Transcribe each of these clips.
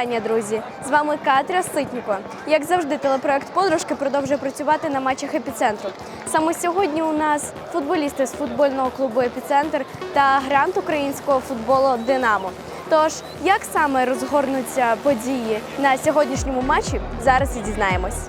вітання, друзі! З вами Катря Ситніко. Як завжди, телепроект Подружки продовжує працювати на матчах епіцентру. Саме сьогодні у нас футболісти з футбольного клубу Епіцентр та грант українського футболу Динамо. Тож, як саме розгорнуться події на сьогоднішньому матчі, зараз і дізнаємось.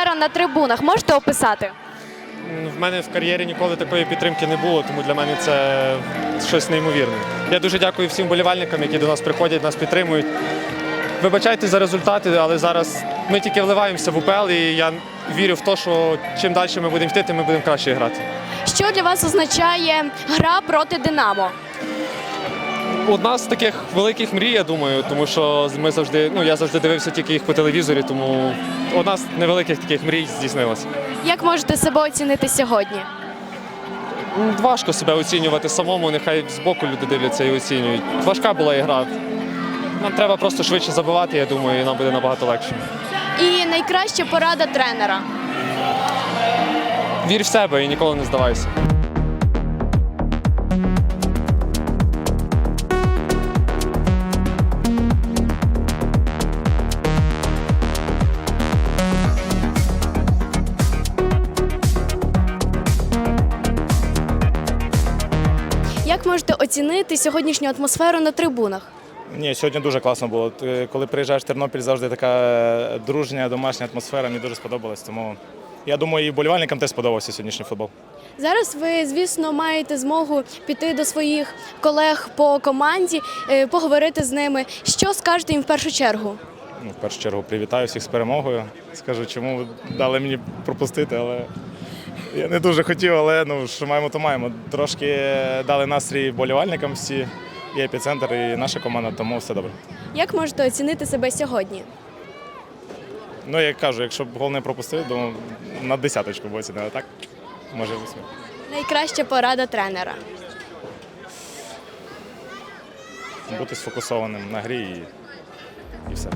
Атмосфера на трибунах? Можете описати? В мене в кар'єрі ніколи такої підтримки не було, тому для мене це щось неймовірне. Я дуже дякую всім болівальникам, які до нас приходять, нас підтримують. Вибачайте за результати, але зараз ми тільки вливаємося в УПЛ, і я вірю в те, що чим далі ми будемо йти, тим ми будемо краще грати. Що для вас означає гра проти Динамо? Одна з таких великих мрій, я думаю, тому що ми завжди, ну я завжди дивився тільки їх по телевізорі, тому одна з невеликих таких мрій здійснилася. Як можете себе оцінити сьогодні? Важко себе оцінювати самому, нехай збоку люди дивляться і оцінюють. Важка була ігра. Нам треба просто швидше забивати, я думаю, і нам буде набагато легше. І найкраща порада тренера. Вір в себе і ніколи не здавайся. Оцінити сьогоднішню атмосферу на трибунах? Ні, сьогодні дуже класно було. Коли приїжджаєш в Тернопіль, завжди така е, дружня домашня атмосфера. Мені дуже сподобалась. Тому я думаю, і болівальникам теж сподобався сьогоднішній футбол. Зараз ви, звісно, маєте змогу піти до своїх колег по команді, е, поговорити з ними. Що скажете їм в першу чергу? Ну, в першу чергу привітаю всіх з перемогою. Скажу, чому ви дали мені пропустити, але я не дуже хотів, але ну що маємо, то маємо. Трошки дали настрій болівальникам всі, і епіцентр, і наша команда, тому все добре. Як можете оцінити себе сьогодні? Ну, як кажу, якщо б гол не пропустив, то на десяточку б оцінили, так? Може, восьми. Найкраща порада тренера. бути сфокусованим на грі і, і все.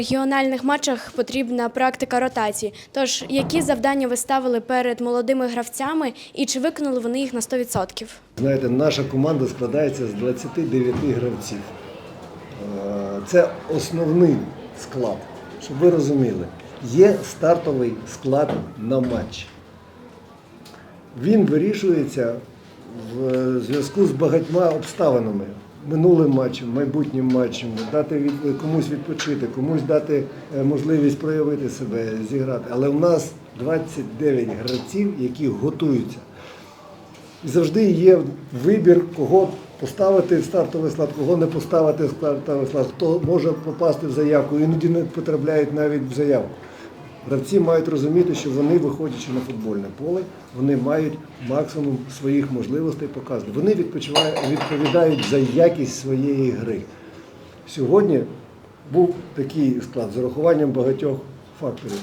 Регіональних матчах потрібна практика ротації. Тож, які завдання ви ставили перед молодими гравцями і чи виконали вони їх на 100%? Знаєте, наша команда складається з 29 гравців. Е, Це основний склад, щоб ви розуміли. Є стартовий склад на матч. Він вирішується в зв'язку з багатьма обставинами. Минулим матчем, майбутнім матчем, дати від, комусь відпочити, комусь дати е, можливість проявити себе, зіграти. Але у нас 29 гравців, які готуються. І завжди є вибір, кого поставити в стартовий склад, кого не поставити в стартовий склад, хто може попасти в заявку, іноді не потрапляють навіть в заявку. Гравці мають розуміти, що вони, виходячи на футбольне поле, вони мають максимум своїх можливостей показувати. Вони відповідають за якість своєї гри. Сьогодні був такий склад з урахуванням багатьох факторів.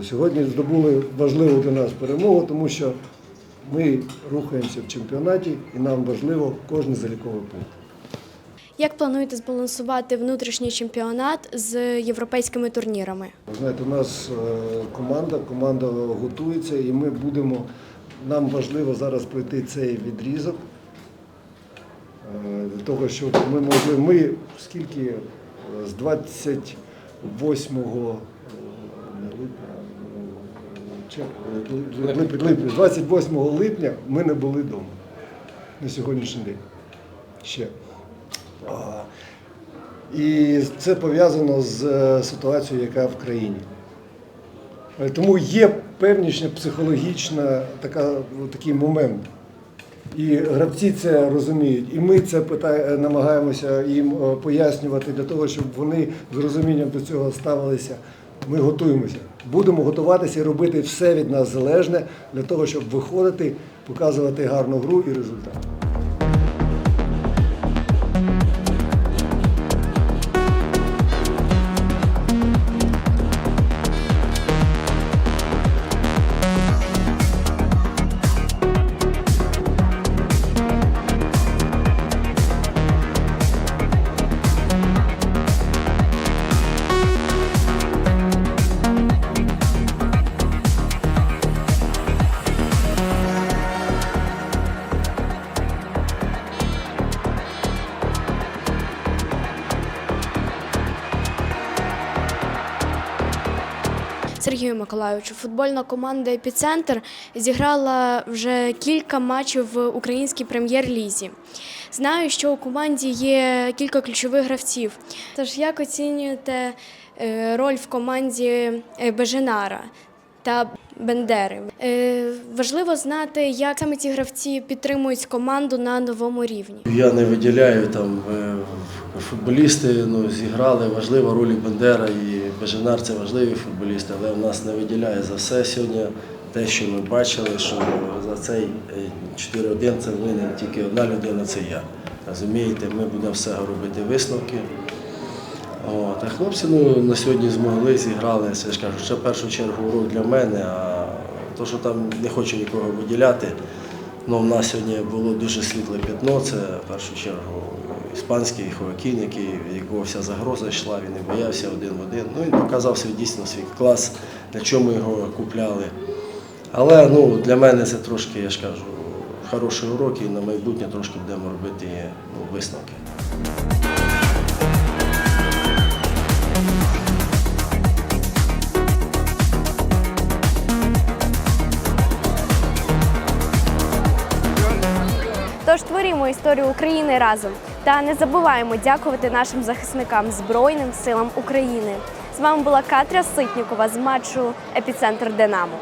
Е, Сьогодні здобули важливу для нас перемогу, тому що ми рухаємося в чемпіонаті і нам важливо кожен заліковий пункт. Як плануєте збалансувати внутрішній чемпіонат з європейськими турнірами? Знаєте, у нас е, команда, команда готується, і ми будемо. Нам важливо зараз пройти цей відрізок е, для того, щоб ми могли, ми скільки е, з 28 е, липня, е, е, липня, липня, 28 липня ми не були вдома на сьогоднішній день. Ще. І це пов'язано з е, ситуацією, яка в країні. Е, Тому є певнішня психологічна така, такий момент. І гравці це розуміють. І ми це питає, намагаємося їм е, пояснювати для того, щоб вони з розумінням до цього ставилися. Ми готуємося. Будемо готуватися і робити все від нас залежне для того, щоб виходити, показувати гарну гру і результат. Сергію футбольна команда Епіцентр зіграла вже кілька матчів в українській прем'єр-лізі. Знаю, що у команді є кілька ключових гравців. Тож як оцінюєте е, роль в команді е, Беженара та Бендери? Е, Важливо знати, як саме ці гравці підтримують команду на новому рівні. Я не виділяю там е, футболісти ну, зіграли важливу роль Бендера і Беженар це важливі футболісти, але в нас не виділяє за все сьогодні. Те, що ми бачили, що за цей е, 4-1 це винен тільки одна людина, це я. Розумієте, ми будемо все робити висновки. От, а хлопці ну, на сьогодні змогли, зіграли, це ж кажу, це в першу чергу урок для мене, а то, що там не хочу нікого виділяти. Ну, у нас сьогодні було дуже світле п'ятно, це в першу чергу іспанський Хоакін, який, в якого вся загроза йшла, він не боявся один в один. Ну, він показав свій дійсно свій клас, чого ми його купляли. Але ну, для мене це трошки, я ж кажу, хороший урок і на майбутнє трошки будемо робити ну, висновки. Тож творімо історію України разом та не забуваємо дякувати нашим захисникам Збройним силам України. З вами була Катря Ситнікова з матчу Епіцентр Динамо.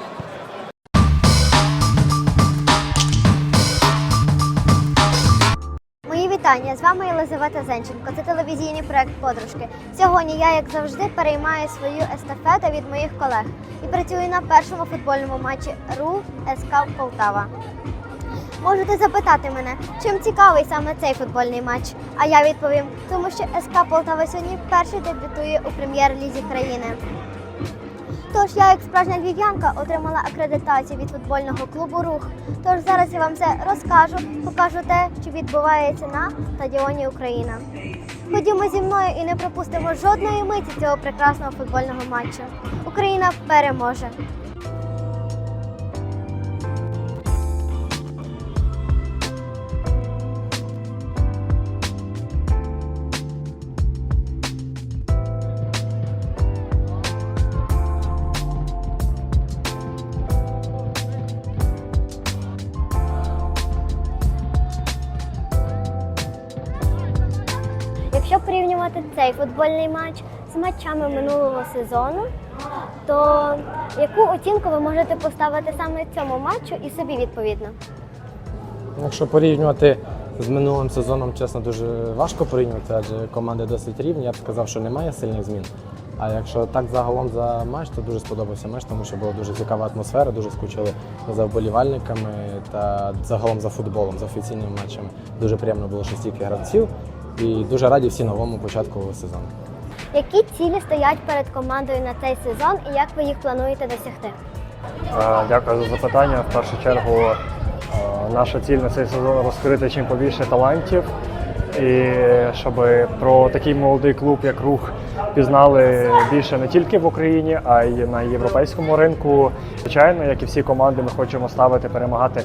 Мої вітання з вами Єлизавета Зенченко. Це телевізійний проект Подружки. Сьогодні я, як завжди, переймаю свою естафету від моїх колег і працюю на першому футбольному матчі РУ СК Полтава. Можете запитати мене, чим цікавий саме цей футбольний матч? А я відповім, тому що СК Полтава сьогодні вперше дебютує у прем'єр-лізі країни. Тож я, як справжня львів'янка, отримала акредитацію від футбольного клубу Рух. Тож зараз я вам все розкажу, покажу те, що відбувається на стадіоні Україна. Ходімо зі мною і не пропустимо жодної миті цього прекрасного футбольного матчу. Україна переможе! Футбольний матч з матчами минулого сезону, то яку оцінку ви можете поставити саме цьому матчу і собі відповідно? Якщо порівнювати з минулим сезоном, чесно, дуже важко порівнювати, адже команди досить рівні. Я б сказав, що немає сильних змін. А якщо так загалом за матч, то дуже сподобався матч, тому що була дуже цікава атмосфера, дуже скучили за вболівальниками та загалом за футболом, за офіційними матчами. Дуже приємно було що стільки гравців і дуже раді всі новому початку сезону. Які цілі стоять перед командою на цей сезон і як ви їх плануєте досягти? Е, Дякую за запитання. В першу чергу е, наша ціль на цей сезон розкрити чим побільше талантів. І щоб про такий молодий клуб, як рух, пізнали більше не тільки в Україні, а й на європейському ринку. Звичайно, як і всі команди, ми хочемо ставити перемагати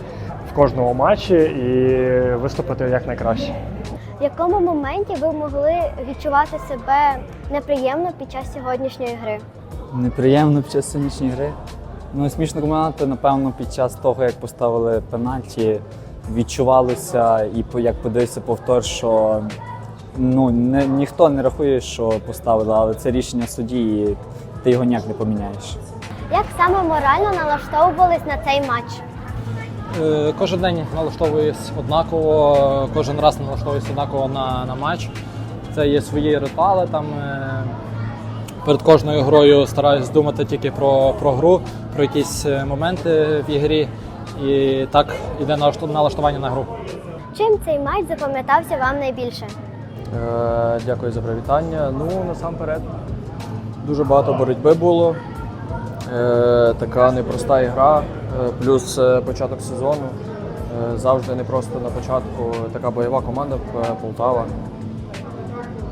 в кожному матчі і виступити якнайкраще. В якому моменті ви могли відчувати себе неприємно під час сьогоднішньої гри? Неприємно під час сьогоднішньої гри. Ну, смішно коментувати, напевно, під час того, як поставили пенальті, відчувалося і як подивився повтор, що ну, не, ніхто не рахує, що поставили, але це рішення судді, і ти його ніяк не поміняєш. Як саме морально налаштовувались на цей матч? Е, Кожен день налаштовуюсь однаково, кожен раз налаштовуюсь однаково на, на матч. Це є свої ритуали. Там, е, перед кожною грою стараюсь думати тільки про, про гру, про якісь е, моменти в ігрі. І так іде налаштування на гру. Чим цей матч запам'ятався вам найбільше? Е, Дякую за привітання. Ну, насамперед, дуже багато боротьби було. Е, Така непроста ігра, плюс е, початок сезону. Е, Завжди не просто на початку така бойова команда е, Полтава.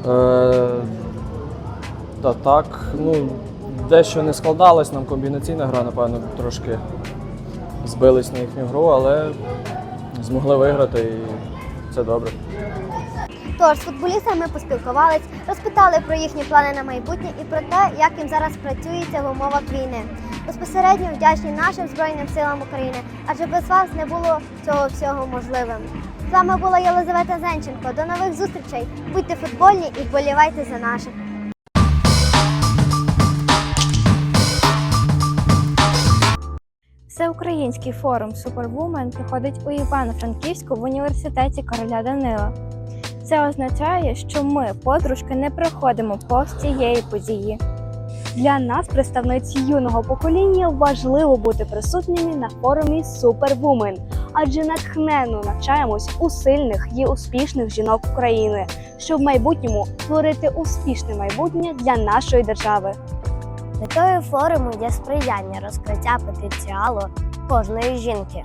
Е, Та так, ну, дещо не складалось, нам комбінаційна гра, напевно, трошки збились на їхню гру, але змогли виграти і це добре. Тож з футболістами поспілкувались, розпитали про їхні плани на майбутнє і про те, як їм зараз працюється в умовах війни. Безпосередньо вдячні нашим Збройним силам України, адже без вас не було цього всього можливим. З вами була Єлизавета Зенченко. До нових зустрічей. Будьте футбольні і вболівайте за наших. Всеукраїнський форум Супервумен проходить у Івано-Франківську в університеті короля Данила. Це означає, що ми, подружки, не проходимо повз цієї події. Для нас, представниць юного покоління, важливо бути присутніми на форумі Супервумен, адже натхненно навчаємось у сильних і успішних жінок України, щоб в майбутньому створити успішне майбутнє для нашої держави. Метою форуму є сприяння розкриття потенціалу кожної жінки.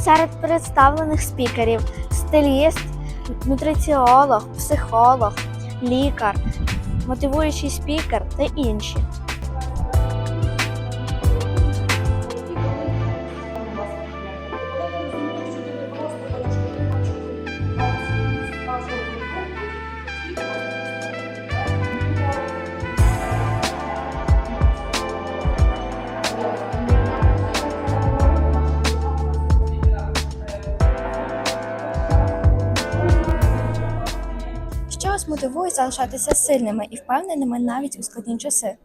Серед представлених спікерів стиліст, нутриціолог, психолог, лікар, мотивуючий спікер та інші. Залишатися сильними і впевненими навіть у складні часи?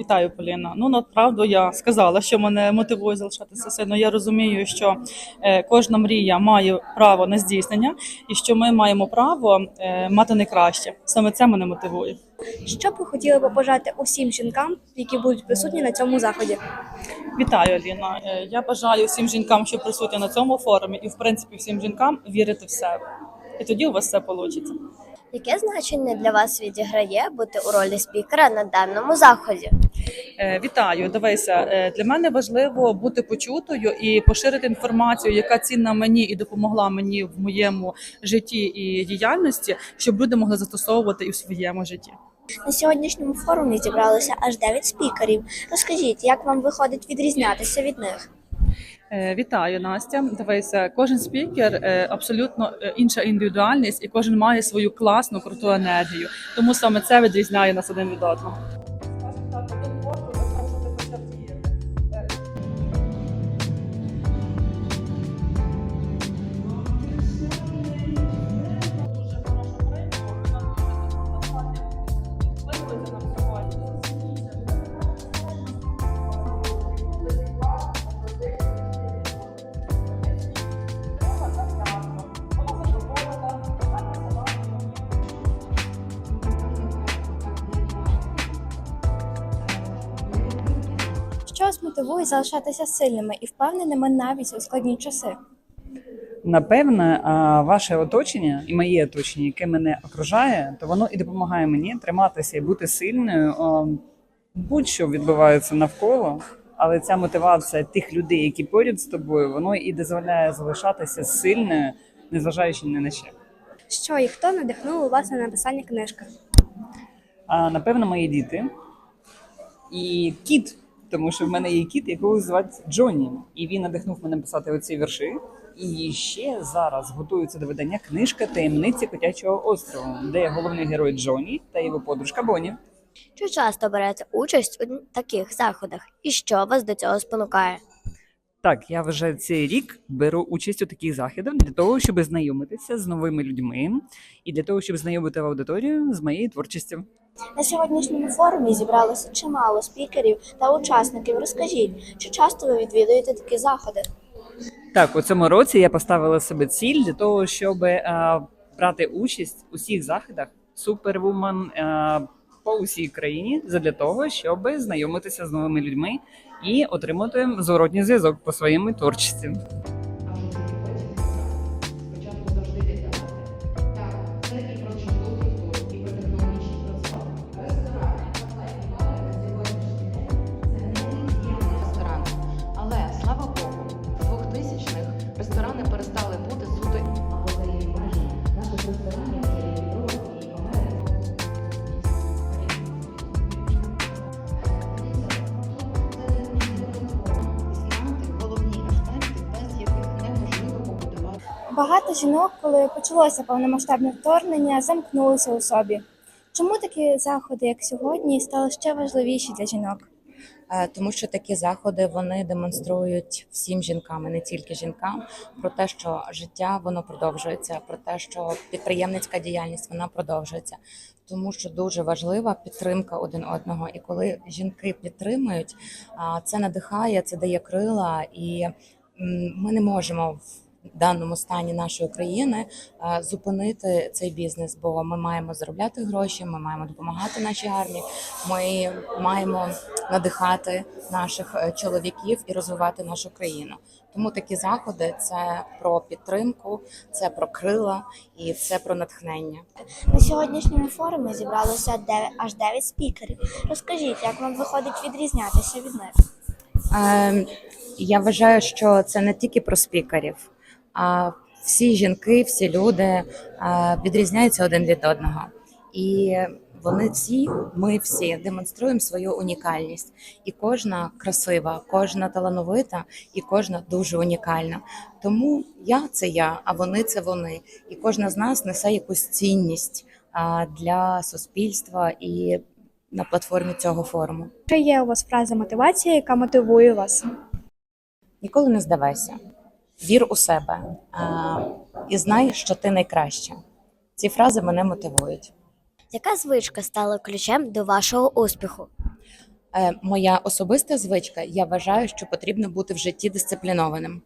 Вітаю, Поліна. Ну направду я сказала, що мене мотивує залишатися сильно. Я розумію, що е, кожна мрія має право на здійснення, і що ми маємо право е, мати найкраще. Саме це мене мотивує. Що б ви хотіли побажати усім жінкам, які будуть присутні на цьому заході? Вітаю, Аліна. Е, Я бажаю всім жінкам, що присутні на цьому форумі, і в принципі всім жінкам вірити в себе. І тоді у вас все вийде. Яке значення для вас відіграє бути у ролі спікера на даному заході? Е, Вітаю, дивися. е, Для мене важливо бути почутою і поширити інформацію, яка цінна мені і допомогла мені в моєму житті і діяльності, щоб люди могли застосовувати і в своєму житті. На сьогоднішньому форумі зібралося аж 9 спікерів. Розкажіть, як вам виходить відрізнятися від них? Е, Вітаю, Настя. Дивися, кожен спікер е, абсолютно е, інша індивідуальність, і кожен має свою класну круту енергію. Тому саме це відрізняє нас один від одного. Мотивує залишатися сильними і впевненими навіть у складні часи? Напевне, ваше оточення і моє оточення, яке мене окружає, то воно і допомагає мені триматися і бути сильною. Будь-що відбувається навколо, але ця мотивація тих людей, які поряд з тобою, воно і дозволяє залишатися сильною, незважаючи ні на що. Що і хто надихнув вас на написання книжки? А напевно, мої діти і кіт, тому що в мене є кіт, якого звати Джонні, і він надихнув мене писати оці вірші. І ще зараз готується до видання книжка Таємниці котячого острову, де головний герой Джоні та його подружка Боні. Чи часто берете участь у таких заходах? І що вас до цього спонукає? Так, я вже цей рік беру участь у таких заходах для того, щоб знайомитися з новими людьми і для того, щоб знайомити аудиторію з моєю творчістю. На сьогоднішньому форумі зібралося чимало спікерів та учасників. Розкажіть, чи часто ви відвідуєте такі заходи? Так, у цьому році я поставила себе ціль для того, щоб е, брати участь у всіх заходах Супервумен по усій країні, для того, щоб знайомитися з новими людьми і отримати зворотній зв'язок по своїй творчості. Багато жінок, коли почалося повномасштабне вторгнення, замкнулися у собі. Чому такі заходи, як сьогодні, стали ще важливіші для жінок? Е, тому що такі заходи вони демонструють всім жінкам, і не тільки жінкам, про те, що життя воно продовжується, про те, що підприємницька діяльність вона продовжується. Тому що дуже важлива підтримка один одного. І коли жінки підтримують, це надихає, це дає крила, і ми не можемо в даному стані нашої країни е, зупинити цей бізнес, бо ми маємо заробляти гроші, ми маємо допомагати нашій армії, ми маємо надихати наших е, чоловіків і розвивати нашу країну. Тому такі заходи це про підтримку, це про крила і це про натхнення. На сьогоднішньому форумі зібралося дев'ять- аж 9 спікерів. Розкажіть, як вам виходить відрізнятися від них? Е, Я вважаю, що це не тільки про спікерів, всі жінки, всі люди е, відрізняються один від одного. І вони всі, ми всі демонструємо свою унікальність. І кожна красива, кожна талановита, і кожна дуже унікальна. Тому я це я, а вони це вони. І кожна з нас несе якусь цінність для суспільства і на платформі цього форуму. Чи є у вас фраза мотивації, яка мотивує вас? Ніколи не здавайся. Вір у себе і знай, що ти найкраща. Ці фрази мене мотивують. Яка звичка стала ключем до вашого успіху? Е, моя особиста звичка, я вважаю, що потрібно бути в житті дисциплінованим.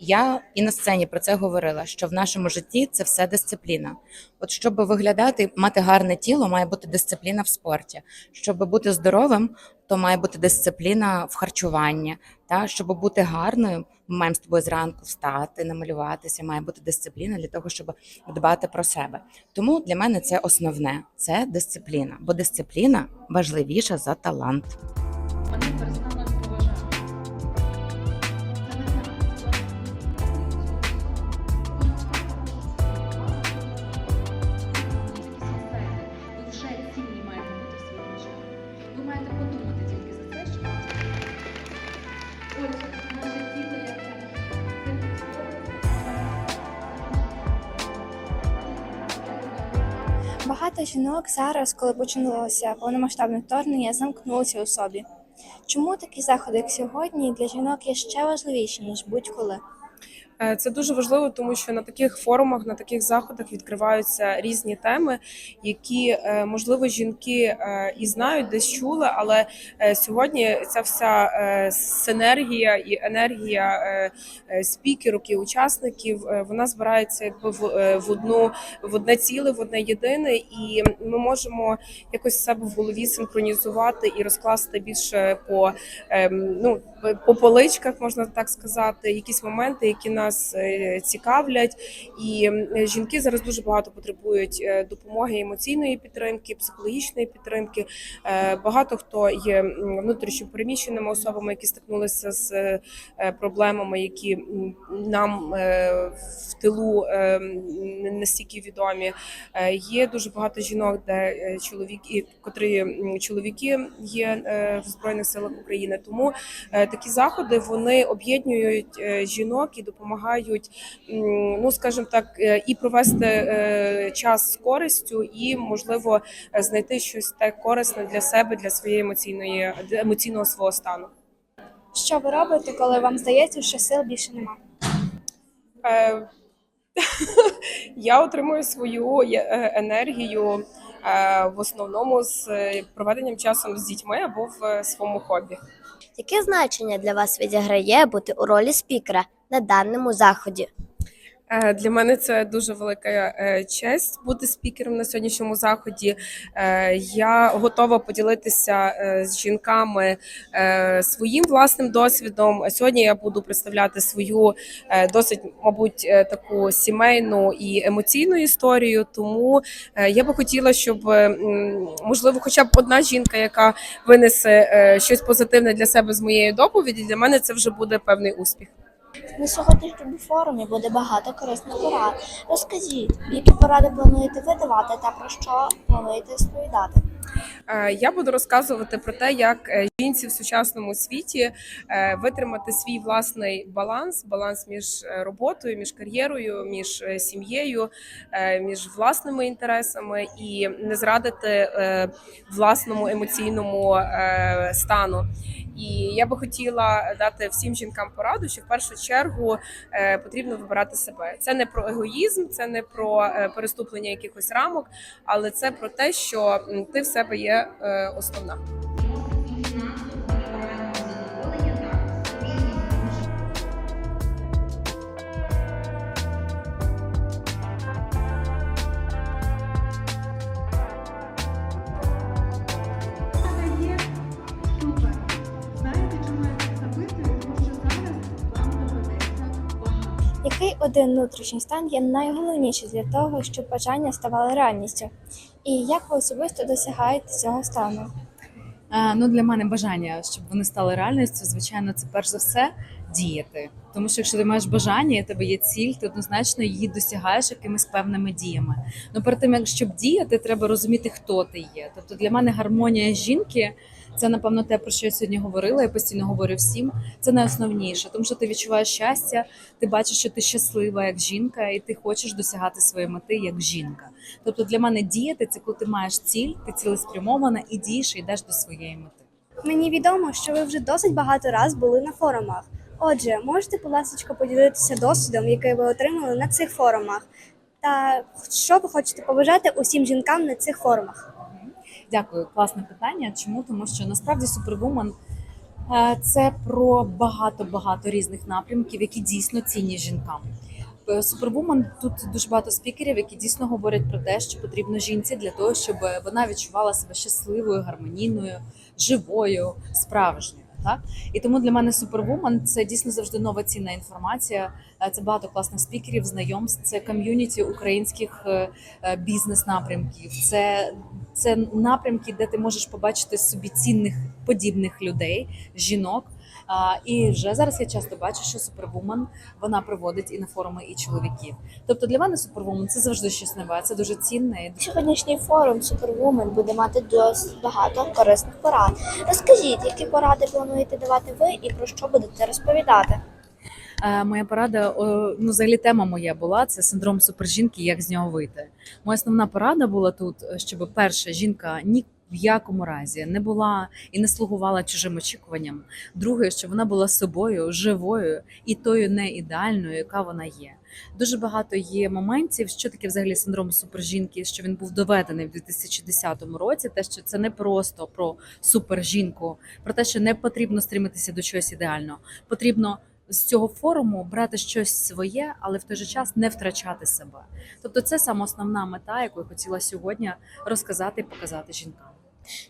Я і на сцені про це говорила, що в нашому житті це все дисципліна. От щоб виглядати, мати гарне тіло, має бути дисципліна в спорті. Щоб бути здоровим, то має бути дисципліна в харчуванні. Та щоб бути гарною, ми маємо з тобою зранку встати, намалюватися. Має бути дисципліна для того, щоб дбати про себе. Тому для мене це основне це дисципліна, бо дисципліна важливіша за талант. Багато жінок зараз, коли починалося повномасштабне вторгнення, замкнулися у собі. Чому такі заходи, як сьогодні, для жінок є ще важливіші, ніж будь-коли? Е, Це дуже важливо, тому що на таких форумах, на таких заходах відкриваються різні теми, які е, можливо жінки е, і знають, десь чули, але сьогодні ця вся синергія і енергія спікерок і учасників вона збирається якби в, одну в одне ціле, в одне єдине, і ми можемо якось себе в голові синхронізувати і розкласти більше по ем, ну по поличках, можна так сказати, якісь моменти, які нас е, цікавлять. І жінки зараз дуже багато потребують е, допомоги емоційної підтримки, психологічної підтримки. Е, Багато хто є внутрішньо переміщеними особами, які стикнулися з проблемами, які нам в тилу не настільки відомі. Є дуже багато жінок, де чоловіки, котрі чоловіки є в збройних силах України. Тому такі заходи вони об'єднують жінок і допомагають. Допомагають, ну скажімо так, е, і провести е, час з користю, і можливо знайти щось те корисне для себе, для своєї емоційної для емоційного свого стану. Що ви робите, коли вам здається, що сил більше нема? Е, Я отримую свою енергію е, в основному з проведенням часу з дітьми або в своєму хобі. Яке значення для вас відіграє бути у ролі спікера на даному заході? Е, Для мене це дуже велика е, честь бути спікером на сьогоднішньому заході. Е, Я готова поділитися з жінками своїм власним досвідом. Сьогодні я буду представляти свою досить, мабуть, таку сімейну і емоційну історію. Тому я би хотіла, щоб можливо, хоча б одна жінка, яка винесе щось позитивне для себе з моєї доповіді, для мене це вже буде певний успіх. На сьогоднішньому форумі буде багато корисних порад. Розкажіть, які поради плануєте видавати та про що плануєте розповідати? Е, Я буду розказувати про те, як е, жінці в сучасному світі е, витримати свій власний баланс, баланс між роботою, між кар'єрою, між сім'єю, між власними інтересами і не зрадити власному емоційному стану. І я би хотіла дати всім жінкам пораду, що в першу чергу е, потрібно вибирати себе. Це не про егоїзм, це не про е, переступлення якихось рамок, але це про те, що ти в себе є е, основна. Який один внутрішній стан є найголовніший для того, щоб бажання ставали реальністю? І як ви особисто досягаєте цього стану? Е, Ну, для мене бажання, щоб вони стали реальністю, звичайно, це перш за все діяти. Тому що якщо ти маєш бажання, і тебе є ціль, ти однозначно її досягаєш якимись певними діями. Ну перед тим як щоб діяти, треба розуміти, хто ти є. Тобто для мене гармонія жінки. Це напевно те, про що я сьогодні говорила. Я постійно говорю всім. Це найосновніше, тому що ти відчуваєш щастя, ти бачиш, що ти щаслива як жінка, і ти хочеш досягати своєї мети як жінка. Тобто для мене діяти це коли ти маєш ціль, ти цілеспрямована і дієш і йдеш до своєї мети. Мені відомо, що ви вже досить багато раз були на форумах. Отже, можете, будь ласка, поділитися досвідом, який ви отримали на цих форумах, та що ви хочете побажати усім жінкам на цих форумах? Дякую, класне питання. Чому? Тому що насправді Superwoman е, це про багато багато різних напрямків, які дійсно цінні жінкам. Супервумен тут дуже багато спікерів, які дійсно говорять про те, що потрібно жінці для того, щоб вона відчувала себе щасливою, гармонійною, живою, справжньою. Так і тому для мене супервумен – це дійсно завжди нова цінна інформація. Е, Це багато класних спікерів, знайомств, це ком'юніті українських е, е, бізнес-напрямків. Це, це напрямки, де ти можеш побачити собі цінних подібних людей, жінок. А, і вже зараз я часто бачу, що Superwoman вона приводить і на форуми і чоловіків. Тобто для мене Superwoman – це завжди щось нове, це дуже цінне. Сьогоднішній форум Superwoman буде мати досить багато корисних порад. Розкажіть, які поради плануєте давати ви і про що будете розповідати? Е, Моя порада, ну взагалі тема моя була це синдром супержінки, як з нього вийти. Моя основна порада була тут, щоб перша жінка ні в якому разі не була і не слугувала чужим очікуванням. Друге, щоб вона була собою, живою і тою не ідеальною, яка вона є. Дуже багато є моментів, що таке взагалі синдром супержінки, що він був доведений в 2010 році. Те, що це не просто про супержінку, про те, що не потрібно стримитися до чогось ідеального. Потрібно з цього форуму брати щось своє, але в той же час не втрачати себе. Тобто, це саме основна мета, яку я хотіла сьогодні розказати і показати жінкам.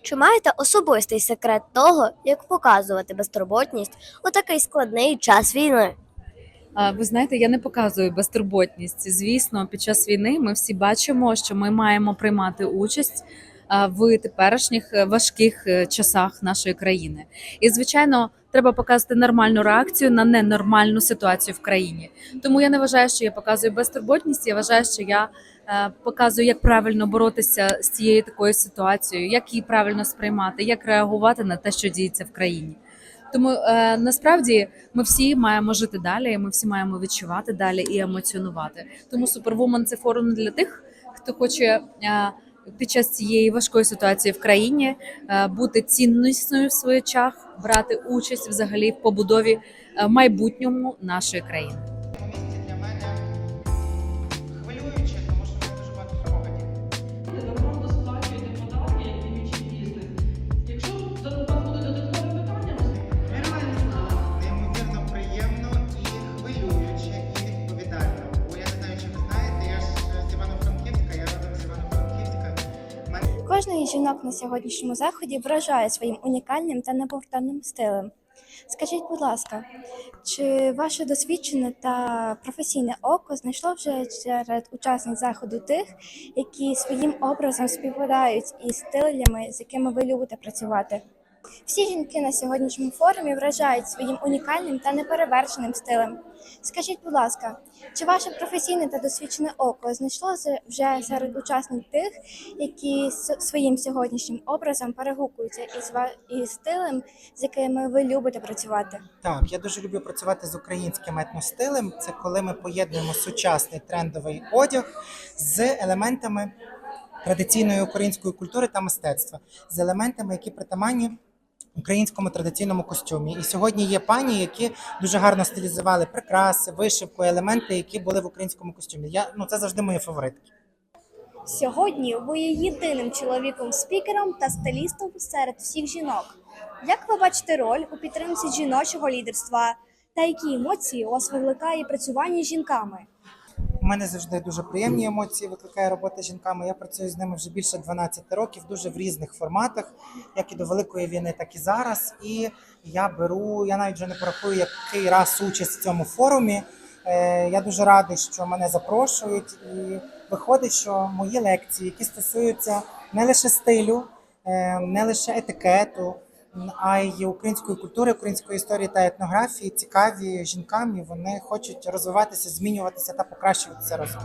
Чи маєте особистий секрет того, як показувати безтурботність у такий складний час війни? Ви знаєте, я не показую безтурботність. Звісно, під час війни ми всі бачимо, що ми маємо приймати участь в теперішніх е, важких е, часах нашої країни. І звичайно, треба показувати нормальну реакцію на ненормальну ситуацію в країні. Тому я не вважаю, що я показую безтурботність. Я вважаю, що я е, показую, як правильно боротися з цією такою ситуацією, як її правильно сприймати, як реагувати на те, що діється в країні. Тому е, насправді ми всі маємо жити далі, ми всі маємо відчувати далі і емоціонувати. Тому Супервумен це форум для тих, хто хоче е, під час цієї важкої ситуації в країні е, бути ціннісною в своїх очах, брати участь взагалі в побудові е, майбутньому нашої країни. Жінок на сьогоднішньому заході вражає своїм унікальним та неповторним стилем. Скажіть, будь ласка, чи ваше досвідчене та професійне око знайшло вже серед учасниць заходу тих, які своїм образом співпадають із стилями, з якими ви любите працювати? Всі жінки на сьогоднішньому форумі вражають своїм унікальним та неперевершеним стилем. Скажіть, будь ласка, чи ваше професійне та досвідчене око знайшло вже серед учасників тих, які своїм сьогоднішнім образом перегукуються із ва- із стилем, з якими ви любите працювати? Так, я дуже люблю працювати з українським етностилем. Це коли ми поєднуємо сучасний трендовий одяг з елементами традиційної української культури та мистецтва, з елементами, які притаманні українському традиційному костюмі. І сьогодні є пані, які дуже гарно стилізували прикраси, вишивку, елементи, які були в українському костюмі. Я ну це завжди мої фаворитки. Сьогодні ви є єдиним чоловіком-спікером та стилістом серед всіх жінок. Як ви бачите роль у підтримці жіночого лідерства та які емоції у вас викликає працювання з жінками? У мене завжди дуже приємні емоції викликає робота з жінками. Я працюю з ними вже більше 12 років, дуже в різних форматах, як і до Великої війни, так і зараз. І я беру, я навіть вже не порахую, який раз участь в цьому форумі. Е, Я дуже радий, що мене запрошують, і виходить, що мої лекції, які стосуються не лише стилю, е, не лише етикету, а й української культури, української історії та етнографії, цікаві жінкам, і вони хочуть розвиватися, змінюватися та покращуватися разом.